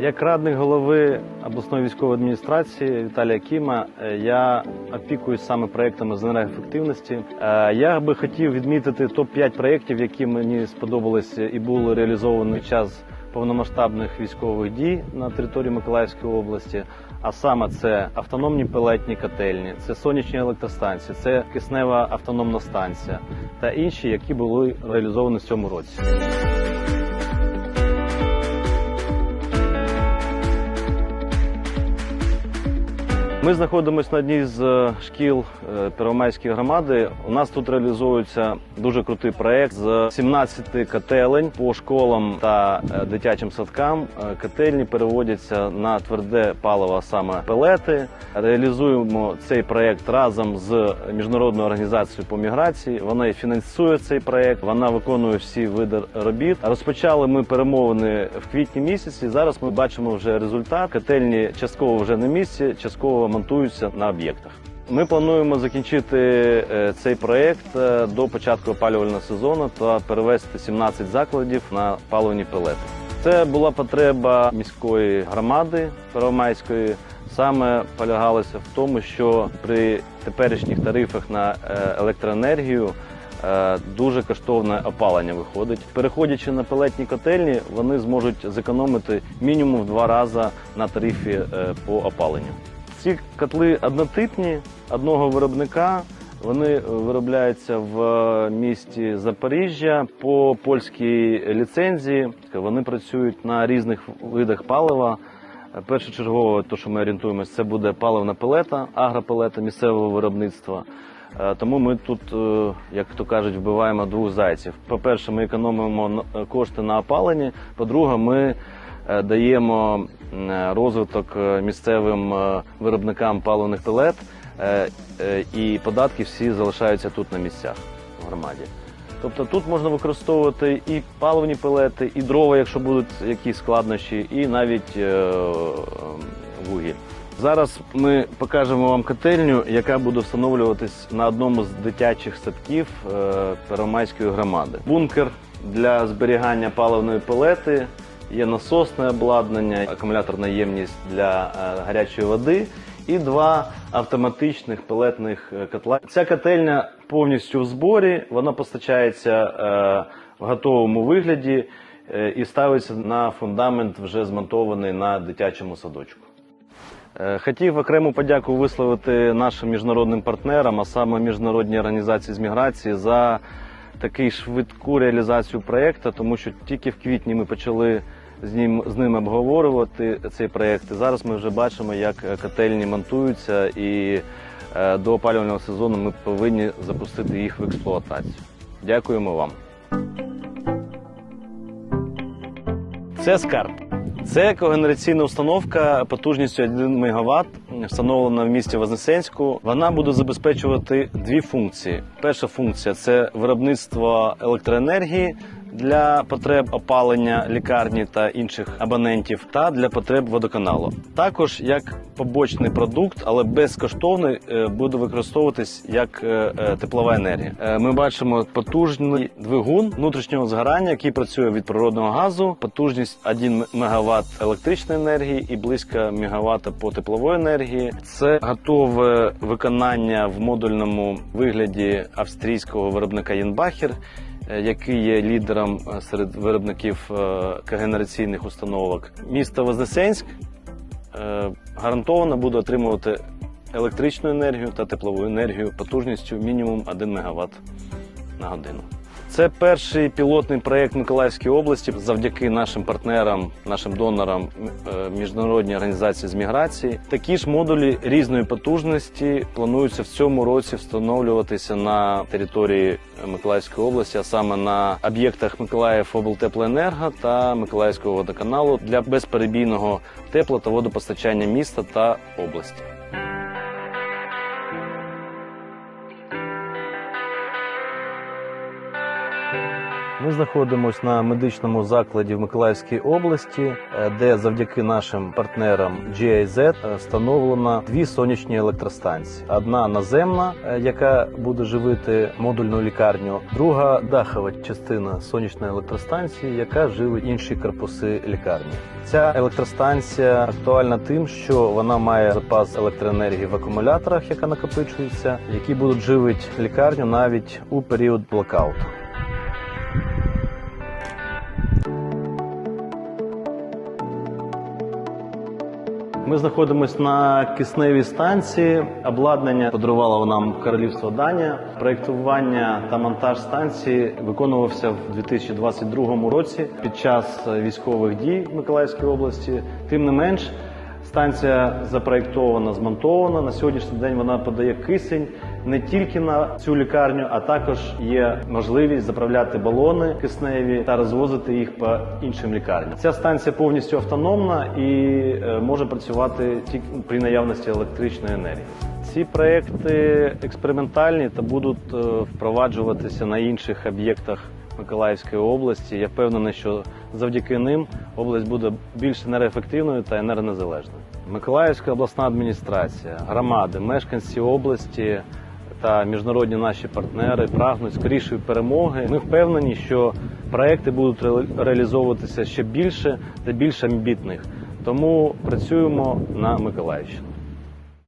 Як радник голови обласної військової адміністрації Віталія Кіма, е, я опікуюсь саме проектами з енергоефективності. Е, Я би хотів відмітити топ-5 проєктів, які мені сподобалися і були реалізовані під час повномасштабних військових дій на території Миколаївської області. А саме це автономні пелетні котельні, це сонячні електростанції, це киснева автономна станція та інші, які були реалізовані в цьому році. Ми знаходимося на одній з е, шкіл е, Первомайської громади. У нас тут реалізується дуже крутий проект з 17 котелень по школам та е, дитячим садкам. Котельні переводяться на тверде паливо, саме пелети. Реалізуємо цей проект разом з міжнародною організацією по міграції. Вона фінансує цей проект. Вона виконує всі види робіт. Розпочали ми перемовини в квітні місяці. Зараз ми бачимо вже результат. Котельні частково вже на місці, частково монтуються на об'єктах. Ми плануємо закінчити е, цей проект е, до початку опалювального сезону та перевести 17 закладів на паливні пелети. Це була потреба міської громади Первомайської. Саме полягалося в тому, що при теперішніх тарифах на е, електроенергію дуже коштовне опалення виходить. Переходячи на пелетні котельні, вони зможуть зекономити мінімум в два рази на тарифі по опаленню. Ці котли однотипні одного виробника. Вони виробляються в місті Запоріжжя по польській ліцензії. Вони працюють на різних видах палива. Першочергово, то, що ми орієнтуємося, це буде паливна пелета, агропелета місцевого виробництва. Е, Тому ми тут, е, як то кажуть, вбиваємо двох зайців. По-перше, ми економимо кошти на опаленні. По-друге, ми е, даємо е, розвиток е, місцевим е, виробникам паливних пелет, е, е, і податки всі залишаються тут на місцях в громаді. Тобто тут можна використовувати і паливні пелети, і дрова, якщо будуть якісь складнощі, і навіть е, е, вугіль. Зараз ми покажемо вам котельню, яка буде встановлюватись на одному з дитячих садків е, Первомайської громади. Бункер для зберігання паливної пелети, є насосне обладнання, акумуляторна ємність для е, гарячої води і два автоматичних пелетних е, котла. Ця котельня повністю в зборі, вона постачається е, в готовому вигляді і ставиться на фундамент, вже змонтований на дитячому садочку. Хотів окрему подяку висловити нашим міжнародним партнерам, а саме міжнародній організації з міграції, за таку швидку реалізацію проєкту, тому що тільки в квітні ми почали з ним з ними обговорювати цей проєкт. І зараз ми вже бачимо, як е, котельні монтуються, і е, до опалювального сезону ми повинні запустити їх в експлуатацію. Дякуємо вам. Це скарб. Це когенераційна установка потужністю 1 МВт, встановлена в місті Вознесенську. Вона буде забезпечувати дві функції. Перша функція це виробництво електроенергії для потреб опалення лікарні та інших абонентів, та для потреб водоканалу. Також як побочний продукт, але безкоштовний, е, буде використовуватись як е, е, теплова енергія. Ми бачимо потужний двигун внутрішнього згорання, який працює від природного газу. Потужність 1 МВт електричної енергії і близько МВт по теплової енергії. Це готове виконання в модульному вигляді австрійського виробника Єнбахер який є лідером е, серед виробників е, когенераційних установок. Місто Вознесенськ е, гарантовано буде отримувати електричну енергію та теплову енергію потужністю мінімум 1 МВт на годину. Це перший пілотний проєкт Миколаївської області завдяки нашим партнерам, нашим донорам е, міжнародній організації з міграції. Такі ж модулі різної потужності плануються в цьому році встановлюватися на території Миколаївської області, а саме на об'єктах Миколаїв облтеплоенерго та Миколаївського водоканалу для безперебійного тепло та водопостачання міста та області. Ми знаходимося на медичному закладі в Миколаївській області, е, де завдяки нашим партнерам GIZ е, встановлено дві сонячні електростанції: одна наземна, е, яка буде живити модульну лікарню, друга дахова частина сонячної електростанції, яка живить інші корпуси лікарні. Ця електростанція актуальна тим, що вона має запас електроенергії в акумуляторах, яка накопичується, які будуть живити лікарню навіть у період блокауту. Ми знаходимося на кисневій станції. Обладнання подарувало нам королівство Данія. Проєктування та монтаж станції виконувався в 2022 році під час військових дій в Миколаївській області. Тим не менш, станція запроєктована, змонтована. На сьогоднішній день вона подає кисень не тільки на цю лікарню, а також є можливість заправляти балони кисневі та розвозити їх по іншим лікарням. Ця станція повністю автономна і е, може працювати тільки при наявності електричної енергії. Ці проекти експериментальні та будуть е, впроваджуватися на інших об'єктах Миколаївської області. Я впевнений, що завдяки ним область буде більш енергоефективною та енергонезалежною. Миколаївська обласна адміністрація, громади, мешканці області та міжнародні наші партнери прагнуть скорішої перемоги. Ми впевнені, що проекти будуть реалізовуватися ще більше та більш амбітних. Тому працюємо на Миколаївщину.